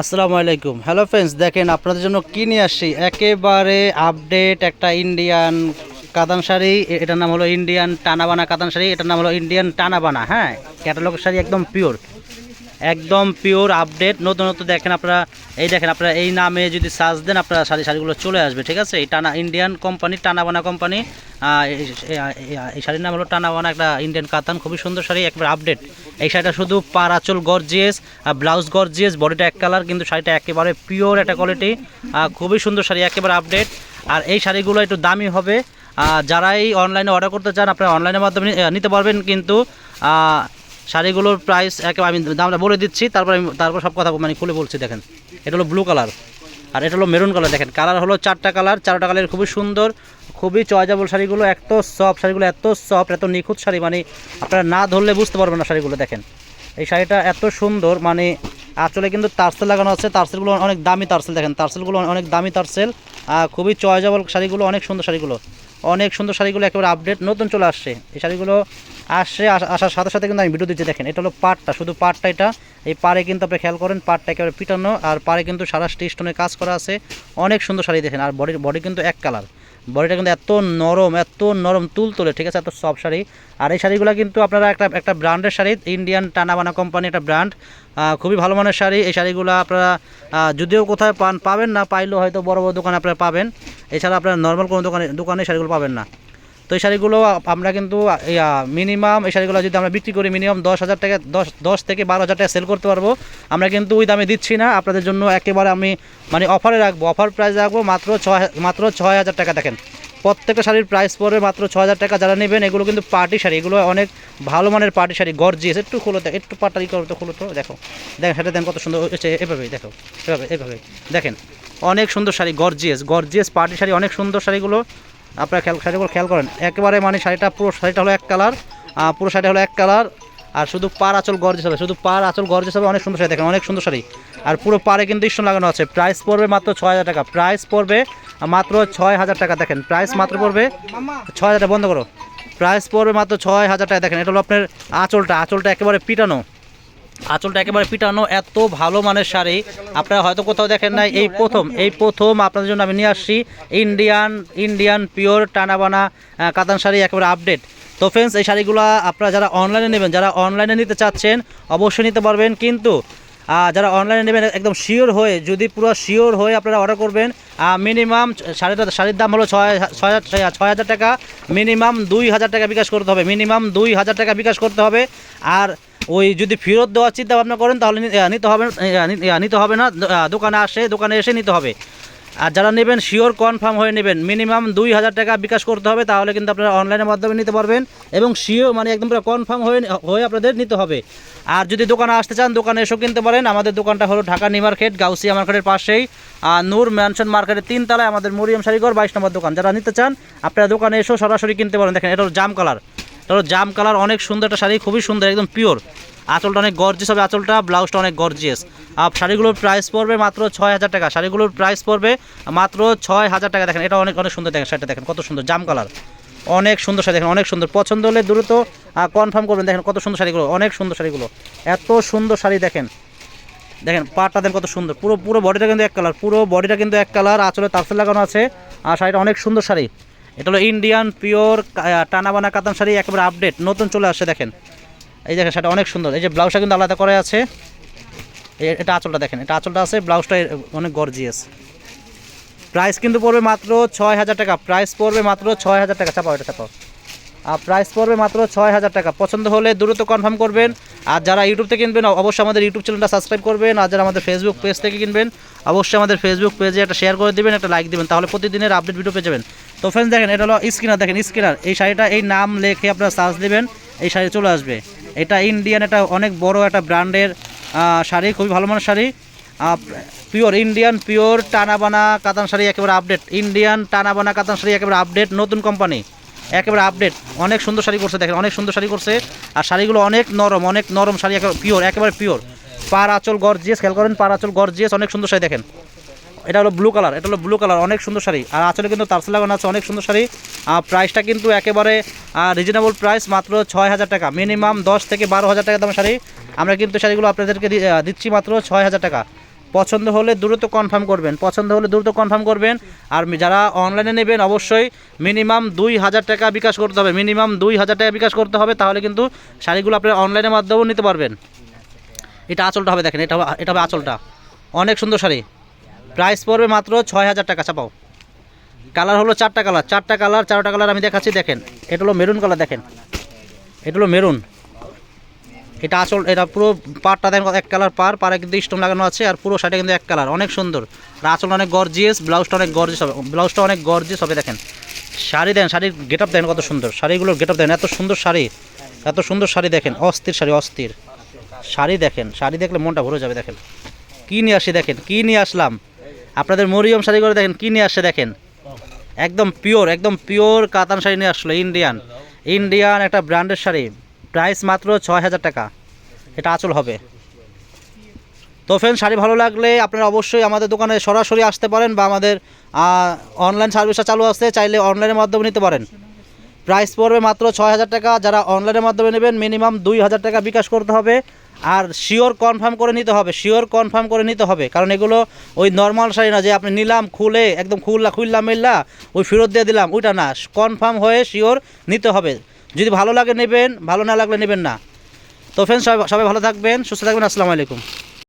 আসসালামু আলাইকুম। Hello friends দেখেন আপনাদের জন্য কি নিয়ে আসছি? একেবারে আপডেট একটা ইন্ডিয়ান কাদান শাড়ি। এটার নাম হলো ইন্ডিয়ান টানাবানা কাদান শাড়ি। এটার নাম হলো ইন্ডিয়ান টানাবানা হ্যাঁ? ক্যাটালগ শাড়ি একদম পিওর একদম পিওর আপডেট নতুন নতুন দেখেন আপনারা, এই দেখেন আপনারা, এই নামে যদি সার্চ দেন, আপনারা শাড়ি শাড়িগুলো চলে আসবে, ঠিক আছে? এই টানা ইন্ডিয়ান কোম্পানি টানাবানা কোম্পানি এই শাড়ির নাম হলো টানাবানা, একটা ইন্ডিয়ান কাতান, খুবই সুন্দর শাড়ি, একবার আপডেট এই শাড়িটা শুধু পার আঁচল গর্জিয়াস আর ব্লাউজ গর্জিয়াস বডিটা এক কালার কিন্তু শাড়িটা একেবারে পিওর একটা কোয়ালিটি খুবই সুন্দর শাড়ি, একেবারে আপডেট আর এই শাড়িগুলো একটু দামি হবে যারাই অনলাইনে অর্ডার করতে চান, আপনারা অনলাইনের মাধ্যমে নিতে পারবেন, কিন্তু শাড়িগুলোর প্রাইস একেবারে আমি দামটা বলে দিচ্ছি, তারপর আমি তারপর সব কথা মানে খুলে বলছি, দেখেন। এটা হলো ব্লু কালার আর এটা হলো মেরুন কালার দেখেন। কালার হলো চারটা কালার চারটা কালার খুবই সুন্দর, খুবই চয়েজেবল শাড়িগুলো, এত সফট শাড়িগুলো, এত সফট এত নিখুঁত শাড়ি মানে আপনারা না ধরলে বুঝতে পারবেন না শাড়িগুলো, দেখেন। এই শাড়িটা এত সুন্দর মানে আঁচলে কিন্তু তারসেল লাগানো আছে, তারসেলগুলো অনেক দামি তারসেল, দেখেন। তারসেলগুলো অনেক দামি তারসেল আর খুবই চয়েজেবল শাড়িগুলো, অনেক সুন্দর শাড়িগুলো। অনেক সুন্দর শাড়িগুলো একেবারে আপডেট নতুন চলে আসছে। এই শাড়িগুলো আস- আসার সাথে সাথে কিন্তু আমি ভিডিও দিচ্ছি, দেখেন, এটা হলো পাটটা শুধু পাটটা এটা। এই পাড়ে কিন্তু আপনি খেয়াল করেন পাটটা একেবারে পিটানো, আর পাড়ে কিন্তু সারা স্টেশনে কাজ করা আছে। অনেক সুন্দর শাড়ি, দেখেন, আর বডির বডি কিন্তু এক কালার বডিটা কিন্তু এত নরম এত নরম তুল তোলে, ঠিক আছে, এত সব শাড়ি। আর এই শাড়িগুলো কিন্তু আপনারা একটা একটা ব্র্যান্ডের শাড়ি ইন্ডিয়ান টানাবানা কোম্পানি একটা ব্র্যান্ড খুবই ভালো মানের শাড়ি। এই শাড়িগুলো আপনারা যদিও কোথায় পান, পাবেন না, পাইলেও হয়তো বড় বড় দোকানে আপনারা পাবেন। এছাড়া আপনারা নর্মাল কোনো দোকানে দোকানে শাড়িগুলো পাবেন না। তো এই শাড়িগুলো আমরা কিন্তু মিনিমাম এই শাড়িগুলো যদি আমরা বিক্রি করি মিনিমাম দশ হাজার টাকা, দশ দশ থেকে বারো হাজার টাকা সেল করতে পারব। আমরা কিন্তু ওই দামে দিচ্ছি না, আপনাদের জন্য একেবারে আমি মানে অফারে রাখব। অফার প্রাইস রাখব মাত্র ছয় মাত্র ছয় হাজার টাকা, দেখেন। প্রত্যেকটা শাড়ির প্রাইস পড়বে মাত্র ছ হাজার টাকা। যারা নেবেন, এগুলো কিন্তু পার্টি শাড়ি। এগুলো অনেক ভালো মানের পার্টি শাড়ি গর্জিয়াস একটু খুলো একটু পাটারি করো তো, খুলো তো, দেখো। দেখেন সেটা দেন কত সুন্দর, হচ্ছে এভাবেই, দেখো, এভাবে এভাবে দেখেন, অনেক সুন্দর sari gorgeous gorgeous party sari, অনেক সুন্দর শাড়িগুলো। আপনারা খেয়াল শাড়িগুলো খেয়াল করেন, একেবারে মানে শাড়িটা পুরো শাড়িটা হলো এক কালার পুরো শাড়িটা হলো এক কালার, আর শুধু পার আঁচল গর্জেস হবে, শুধু পার আঁচল গর্জেস হবে, অনেক সুন্দর শাড়ি দেখেন, অনেক সুন্দর শাড়ি। আর পুরো পারে কিন্তু স্টোন লাগানো আছে প্রাইস পড়বে মাত্র ছয় হাজার টাকা প্রাইস পড়বে মাত্র ছয় হাজার টাকা, দেখেন প্রাইস মাত্র পড়বে ছয় হাজার টাকা, বন্ধ করো প্রাইস পড়বে মাত্র ছয় হাজার টাকা, দেখেন, এটা হলো আপনার আঁচলটা আঁচলটা একেবারে পিটানো। আঁচলটা একেবারে পিটানো, এত ভালো মানের শাড়ি। আপনারা হয়তো কোথাও দেখেন নাই, এই প্রথম এই প্রথম আপনাদের জন্য আমি নিয়ে আসছি। ইন্ডিয়ান ইন্ডিয়ান পিওর টানাবানা কাতান শাড়ি, একেবারে আপডেট। তো ফ্রেন্ডস এই শাড়িগুলো আপনারা যারা অনলাইনে নেবেন, যারা অনলাইনে নিতে চাচ্ছেন, অবশ্যই নিতে পারবেন। কিন্তু যারা অনলাইনে নেবেন, একদম শিওর হয়ে, যদি পুরো শিওর হয়ে আপনারা অর্ডার করবেন মিনিমাম শাড়িটা, শাড়ির দাম হলো ছয়- ছয় হাজার টাকা। মিনিমাম দুই হাজার টাকা বিকাশ করতে হবে। মিনিমাম দুই হাজার টাকা বিকাশ করতে হবে। আর ওই যদি ফেরত দেওয়ার চিন্তা ভাবনা করেন, তাহলে নিতে হবে নিতে হবে না দোকানে আসে, দোকানে এসে নিতে হবে। আর যারা নেবেন শিওর কনফার্ম হয়ে নেবেন। মিনিমাম দুই হাজার টাকা বিকাশ করতে হবে, তাহলে কিন্তু আপনারা অনলাইনের মাধ্যমে নিতে পারবেন। এবং শিওর মানে একদম পুরো কনফার্ম হয়ে হয়ে আপনাদের নিতে হবে। আর যদি দোকানে আসতে চান, দোকানে এসেও কিনতে পারেন। আমাদের দোকানটা হলো ঢাকা নিউ মার্কেট, গাউসিয়া মার্কেটের পাশেই। আর নূর ম্যানশন মার্কেটের তিনতলায় আমাদের মরিয়ম শাড়িঘর, বাইশ নম্বর দোকান। যারা নিতে চান, আপনারা দোকানে এসেও সরাসরি কিনতে পারেন। দেখেন, এটা হলো জাম কালার হলো জাম কালার অনেক সুন্দর, একটা শাড়ি খুবই সুন্দর, একদম পিওর আঁচলটা অনেক গর্জিয়াস হবে, আঁচলটা ব্লাউজটা অনেক গর্জিয়াস আর শাড়িগুলোর প্রাইস পড়বে মাত্র ছয় হাজার টাকা। শাড়িগুলোর প্রাইস পড়বে মাত্র ছয় হাজার টাকা। দেখেন, এটা অনেক অনেক সুন্দর দেখেন শাড়িটা, দেখেন কত সুন্দর, জাম কালার। অনেক সুন্দর শাড়ি, দেখেন, অনেক সুন্দর। পছন্দ হলে দ্রুত কনফার্ম করবেন, দেখেন কত সুন্দর শাড়িগুলো, অনেক সুন্দর শাড়িগুলো। এত সুন্দর শাড়ি, দেখেন। দেখেন, পাটটা দেন কত সুন্দর। পুরো পুরো বডিটা কিন্তু এক কালার, পুরো বডিটা কিন্তু এক কালার, আঁচলে তারসেল লাগানো আছে। আর শাড়িটা অনেক সুন্দর শাড়ি। এটা হলো ইন্ডিয়ান পিওর টানাবানা কাতান শাড়ি, একেবারে আপডেট নতুন চলে আসছে, দেখেন। এই দেখেন, শাড়িটা অনেক সুন্দর। এই যে ব্লাউজটা কিন্তু আলাদা করে আছে। এটা আঁচলটা দেখেন, এটা আঁচলটা আছে, ব্লাউজটা অনেক গর্জিয়াস প্রাইস কিন্তু পড়বে মাত্র ছয় হাজার টাকা। প্রাইস পড়বে মাত্র ছয় হাজার টাকা। চাপাও এটা, চাপাও। আর প্রাইস পড়বে মাত্র ছয় হাজার টাকা। পছন্দ হলে দ্রুত কনফার্ম করবেন। আর যারা ইউটিউব থেকে কিনবেন অবশ্যই আমাদের ইউটিউব চ্যানেলটা সাবস্ক্রাইব করবেন। আর যারা আমাদের ফেসবুক পেজ থেকে কিনবেন, অবশ্যই আমাদের ফেসবুক পেজে একটা শেয়ার করে দিবেন, একটা লাইক দিবেন। তাহলে প্রতিদিনের আপডেট ভিডিও পেয়ে যাবেন। তো ফ্রেন্ডস দেখেন, এটা হলো স্ক্রিনার দেখেন স্ক্রিনার এই শাড়িটা, এই নাম লেখে আপনারা সার্চ দেবেন, এই শাড়ি চলে আসবে। এটা ইন্ডিয়ান এটা অনেক বড় একটা ব্র্যান্ডের শাড়ি, খুবই ভালো মানের sari. Pure Indian pure Tanabana কাতান শাড়ি, একেবারে আপডেট ইন্ডিয়ান টানাবানা কাতান শাড়ি, একেবারে আপডেট নতুন কোম্পানি একেবারে আপডেট অনেক সুন্দর শাড়ি করছে, দেখেন, অনেক সুন্দর শাড়ি করছে। আর শাড়িগুলো অনেক নরম অনেক নরম শাড়ি, একেবারে পিওর একেবারে পিওর পার আঁচল গর্জিয়াস খেয়াল করেন পার আঁচল গর্জিয়াস অনেক সুন্দর শাড়ি, দেখেন। এটা হলো ব্লু কালার এটা হলো ব্লু কালার অনেক সুন্দর শাড়ি। আর আচলে কিন্তু তারসেল লাগানো আছে অনেক সুন্দর শাড়ি। প্রাইসটা কিন্তু একেবারে রিজনেবল প্রাইস মাত্র ছয় হাজার টাকা। মিনিমাম দশ থেকে বারো হাজার টাকা দামের শাড়ি। আমরা কিন্তু শাড়িগুলো আপনাদেরকে দিচ্ছি মাত্র ছয় হাজার টাকা। পছন্দ হলে দ্রুত কনফার্ম করবেন। পছন্দ হলে দ্রুত কনফার্ম করবেন। আর যারা অনলাইনে নেবেন, অবশ্যই মিনিমাম দুই হাজার টাকা বিকাশ করতে হবে। মিনিমাম দুই হাজার টাকা বিকাশ করতে হবে, তাহলে কিন্তু শাড়িগুলো আপনার অনলাইনের মাধ্যমেও নিতে পারবেন। এটা আঁচলটা হবে, দেখেন, এটা এটা হবে আঁচলটা। অনেক সুন্দর শাড়ি। প্রাইস পড়বে মাত্র ছয় হাজার টাকা চাপাও কালার হলো চারটা কালার চারটা কালার চারটা কালার আমি দেখাচ্ছি, দেখেন। এটা হলো মেরুন কালার, দেখেন। এটা হলো মেরুন। এটা আসল, এটা পুরো পারটা দেখেন এক কালার পার পারে কিন্তু স্টোন লাগানো আছে, আর পুরো শাড়িটা কিন্তু এক কালার, অনেক সুন্দর। আর আঁচলটা অনেক গর্জিয়াস ব্লাউজটা অনেক গর্জিয়াস হবে ব্লাউজটা অনেক গর্জিয়াস হবে, দেখেন। শাড়ি দেন শাড়ির গেট আপ দেন কত সুন্দর। শাড়িগুলোর গেট আপ দেন এত সুন্দর শাড়ি, এত সুন্দর শাড়ি দেখেন, অস্থির শাড়ি অস্থির। শাড়ি দেখেন, শাড়ি দেখলে মনটা ভরে যাবে, দেখেন। কী নিয়ে আসি, দেখেন, কী নিয়ে আসলাম? আপনাদের মরিয়ম শাড়ি করে দেখেন, কী নিয়ে আসছে দেখেন। একদম পিওর একদম পিওর কাতান শাড়ি নিয়ে আসলো ইন্ডিয়ান ইন্ডিয়ান একটা ব্র্যান্ডের শাড়ি প্রাইস মাত্র ছয় হাজার টাকা। এটা আচল হবে। তো ফ্রেন্ড শাড়ি ভালো লাগলে আপনারা অবশ্যই আমাদের দোকানে সরাসরি আসতে পারেন বা আমাদের অনলাইন সার্ভিসটা চালু আছে, চাইলে অনলাইনের মাধ্যমে নিতে পারেন। প্রাইস পড়বে মাত্র ছয় হাজার টাকা। যারা অনলাইনের মাধ্যমে নেবেন মিনিমাম দুই হাজার টাকা বিকাশ করতে হবে। আর শিওর কনফার্ম করে নিতে হবে শিওর কনফার্ম করে নিতে হবে। কারণ এগুলো ওই নর্মাল শাড়ি না, যে আপনি নিলাম, খুলে, একদম খুললা খুললাম মিললা, ওই ফেরত দিয়ে দিলাম, ওইটা না। কনফার্ম হয়ে শিওর নিতে হবে। যদি ভালো লাগে নেবেন, ভালো না লাগলে নেবেন না। তো ফ্রেন্ড সবাই সবাই ভালো থাকবেন, সুস্থ থাকবেন, আসসালামু আলাইকুম।